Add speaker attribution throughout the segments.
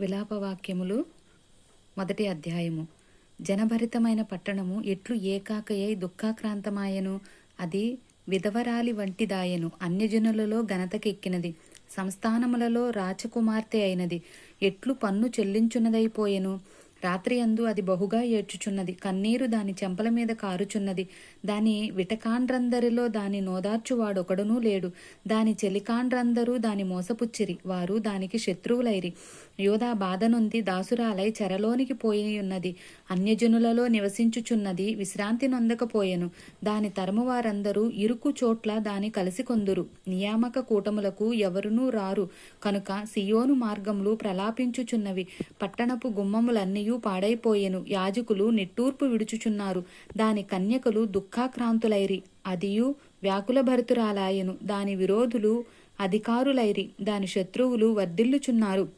Speaker 1: విలాపవాక్యములు మొదటి అధ్యాయము. జనభరితమైన పట్టణము ఎట్లు ఏకాకయై దుఃఖాక్రాంతమాయను అది విధవరాలి వంటిదాయను అన్యజనులలో ఘనతకెక్కినది సంస్థానములలో రాచకుమార్తె అయినది ఎట్లు పన్ను చెల్లించున్నదైపోయెను రాత్రి అందు అది బహుగా ఏడ్చుచున్నది. కన్నీరు దాని చెంపల మీద కారుచున్నది. దాని విటకాండ్రందరిలో దాని నోదార్చువాడొకడునూ లేడు. దాని చెలికాండ్రందరూ దాని మోసపుచ్చిరి. వారు దానికి శత్రువులైరి. యోధా బాధనుంది దాసురాలై చెరలోనికి పోయి ఉన్నది అన్యజనులలో నివసించుచున్నది విశ్రాంతి నొందకపోయెను. దాని తరము వారందరూ ఇరుకు చోట్ల దాని కలిసి కొందురు. నియామక కూటములకు ఎవరునూ రారు. కనుక సియోను మార్గములు ప్రలాపించుచున్నవి. పట్టణపు గుమ్మములన్నీ గుమ్మములన్నీయూ పాడైపోయెను. యాజకులు నిట్టూర్పు విడుచుచున్నారు. దాని కన్యకలు దుఃఖాక్రాంతులైరి. అదియు వ్యాకులభరితురాలాయెను. దాని విరోధులు అధికారులైరి. దాని శత్రువులు వర్ధిల్లుచున్నారు.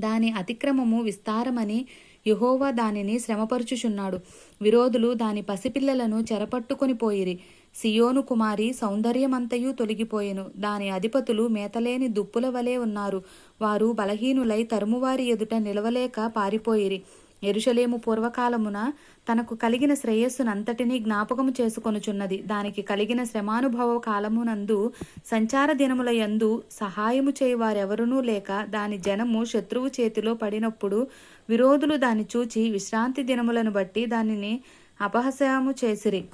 Speaker 1: దాని అతిక్రమము విస్తారమని యహోవా దానిని శ్రమపరుచుచున్నాడు. విరోధులు దాని పసిపిల్లలను చెరపట్టుకొని పోయిరి. సియోను కుమారి సౌందర్యమంతయు తొలగిపోయెను. దాని అధిపతులు మేతలేని దుప్పుల వలె ఉన్నారు. వారు బలహీనులై తరుమువారి ఎదుట నిలవలేక పారిపోయిరి. ఎరుషలేము పూర్వకాలమున తనకు కలిగిన శ్రేయస్సునంతటినీ జ్ఞాపకము చేసుకొనుచున్నది. దానికి కలిగిన శ్రమానుభవ కాలమునందు సంచార దినముల యందు సహాయము చేయువారెవరునూ లేక దాని జనము శత్రువు చేతిలో పడినప్పుడు విరోధులు దాన్ని చూచి విశ్రాంతి దినములను బట్టి దానిని అపహసము చేసిరి.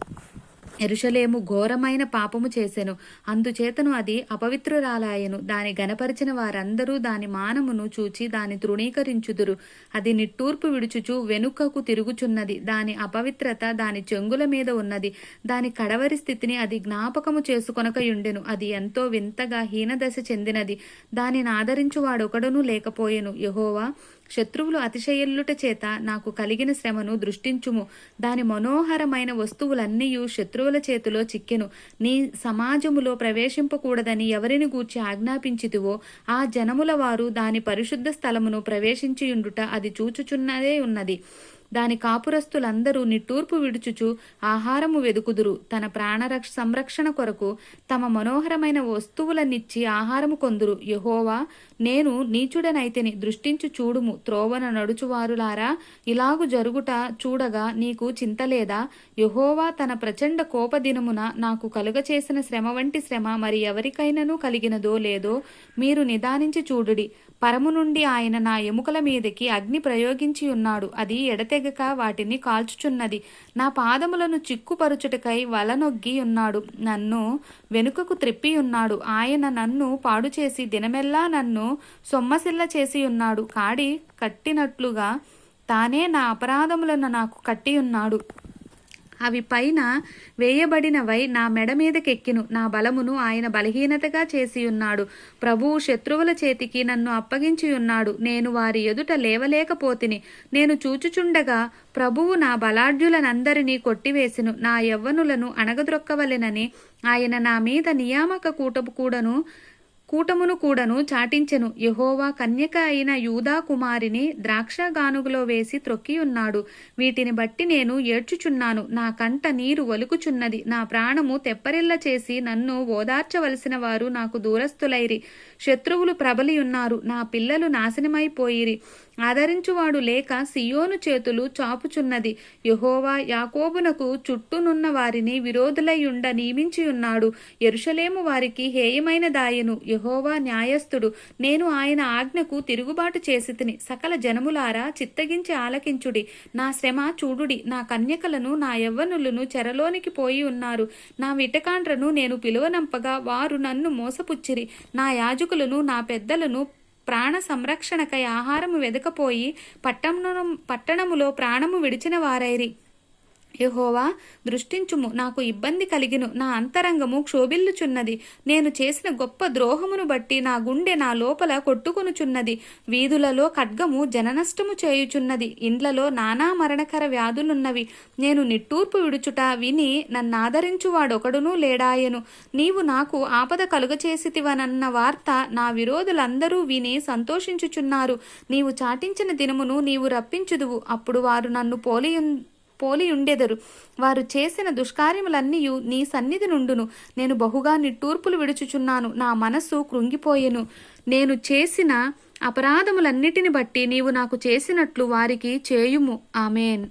Speaker 1: ఎరుషలేము ఘోరమైన పాపము చేసెను. అందుచేతను అది అపవిత్రురాలాయను. దాని గనపరిచిన వారందరూ దాని మానమును చూచి దాని తృణీకరించుదురు. అది నిట్టూర్పు విడుచుచు వెనుకకు తిరుగుచున్నది. దాని అపవిత్రత దాని చెంగుల మీద ఉన్నది. దాని కడవరి స్థితిని అది జ్ఞాపకము చేసుకొనకయుండెను. అది ఎంతో వింతగా హీనదశ చెందినది. దానిని ఆదరించువాడొకడునూ లేకపోయెను. యహోవా శత్రువులు అతిశయల్లుట చేత నాకు కలిగిన శ్రమను దృష్టించుము. దాని మనోహరమైన వస్తువులన్నీయు శత్రువుల చేతిలో చిక్కెను. నీ సమాజములో ప్రవేశింపకూడదని ఎవరిని గూర్చి ఆజ్ఞాపించితివో ఆ జనముల వారు దాని పరిశుద్ధ స్థలమును ప్రవేశించియుండుట అది చూచుచున్నదే ఉన్నది. దాని కాపురస్తులందరూ నిట్టూర్పు విడుచుచు ఆహారము వెదుకుదురు. తన ప్రాణరక్ష సంరక్షణ కొరకు తమ మనోహరమైన వస్తువులనిచ్చి ఆహారము కొందురు. యహోవా నేను నీచుడనైతేని దృష్టించు చూడుము. త్రోవన నడుచువారులారా ఇలాగు జరుగుట చూడగా నీకు చింతలేదా యహోవా తన ప్రచండ కోపదినమున నాకు కలుగచేసిన శ్రమ వంటి శ్రమ మరి ఎవరికైనను కలిగినదో లేదో మీరు నిదానించి చూడుడి. పరము నుండి ఆయన నా ఎముకల మీదకి అగ్ని ప్రయోగించి ఉన్నాడు అది ఎడతెగక వాటిని కాల్చుచున్నది. నా పాదములను చిక్కుపరుచుటకై వలనొగ్గి ఉన్నాడు. నన్ను వెనుకకు త్రిప్పి ఉన్నాడు. ఆయన నన్ను పాడు చేసి దినమెల్లా నన్ను సొమ్మసిల్ల చేసి ఉన్నాడు. కాడి కట్టినట్లుగా తానే నా అపరాధములను నాకు కట్టి ఉన్నాడు. అవి పైన వేయబడినవై నా మెడ మీదకెక్కిను. నా బలమును ఆయన బలహీనతగా చేసి ఉన్నాడు ప్రభువు శత్రువుల చేతికి నన్ను అప్పగించి ఉన్నాడు నేను వారి ఎదుట లేవలేకపోతిని. నేను చూచుచుండగా ప్రభువు నా బలాఢ్యులనందరినీ కొట్టివేసిను. నా యవ్వనులను అణగద్రొక్కవలెనని ఆయన నా మీద నియామక కూటపు కూడను కూటమును కూడను చాటించెను. యహోవా కన్యక అయిన యూదా కుమారిని ద్రాక్ష గానుగులో వేసి త్రొక్కియున్నాడు. వీటిని బట్టి నేను ఏడ్చుచున్నాను. నా కంట నీరు వలుకుచున్నది. నా ప్రాణము తెప్పరిల్ల చేసి నన్ను ఓదార్చవలసిన వారు నాకు దూరస్తులైరి శత్రువులు ప్రబలియున్నారు. నా పిల్లలు నాశనమైపోయిరి. ఆదరించువాడు లేక సియోను చేతులు చాపుచున్నది. యహోవా యాకోబునకు చుట్టూనున్న వారిని విరోధులయ్యుండ నియమించి ఉన్నాడు ఎరుషలేము వారికి హేయమైన దాయను. యహోవా న్యాయస్థుడు. నేను ఆయన ఆజ్ఞకు తిరుగుబాటు చేసితిని. సకల జనములారా చిత్తగించి ఆలకించుడి. నా శ్రమ చూడుడి. నా కన్యకలను నా యవ్వనులను చెరలోనికి పోయి ఉన్నారు. నా విటకాండ్రను నేను పిలువనంపగా వారు నన్ను మోసపుచ్చిరి. నా యాజకులను నా పెద్దలను ప్రాణ సంరక్షణకై ఆహారము వెదకపోయి పట్టణం పట్టణములో ప్రాణము విడిచిన వారైరి. యహోవా దృష్టించుము. నాకు ఇబ్బంది కలిగిను. నా అంతరంగము క్షోభిల్లుచున్నది. నేను చేసిన గొప్ప ద్రోహమును బట్టి నా గుండె నా లోపల కొట్టుకొనుచున్నది. వీధులలో ఖడ్గము జననష్టము చేయుచున్నది. ఇండ్లలో నానా మరణకర వ్యాధులున్నవి. నేను నిట్టూర్పు విడుచుట విని నన్నాదరించువాడొకడునూ లేడాయను. నీవు నాకు ఆపద కలుగచేసితివనన్న వార్త నా విరోధులందరూ విని సంతోషించుచున్నారు. నీవు చాటించిన దినమును నీవు రప్పించుదువు. అప్పుడు వారు నన్ను పోలియు పోలి ఉండెదరు. వారు చేసిన దుష్కార్యములన్నీ నీ సన్నిధి నుండును. నేను బహుగా నిట్టూర్పులు విడుచుచున్నాను. నా మనస్సు కృంగిపోయెను. నేను చేసిన అపరాధములన్నిటిని బట్టి నీవు నాకు చేసినట్లు వారికి చేయుము. ఆమెన్.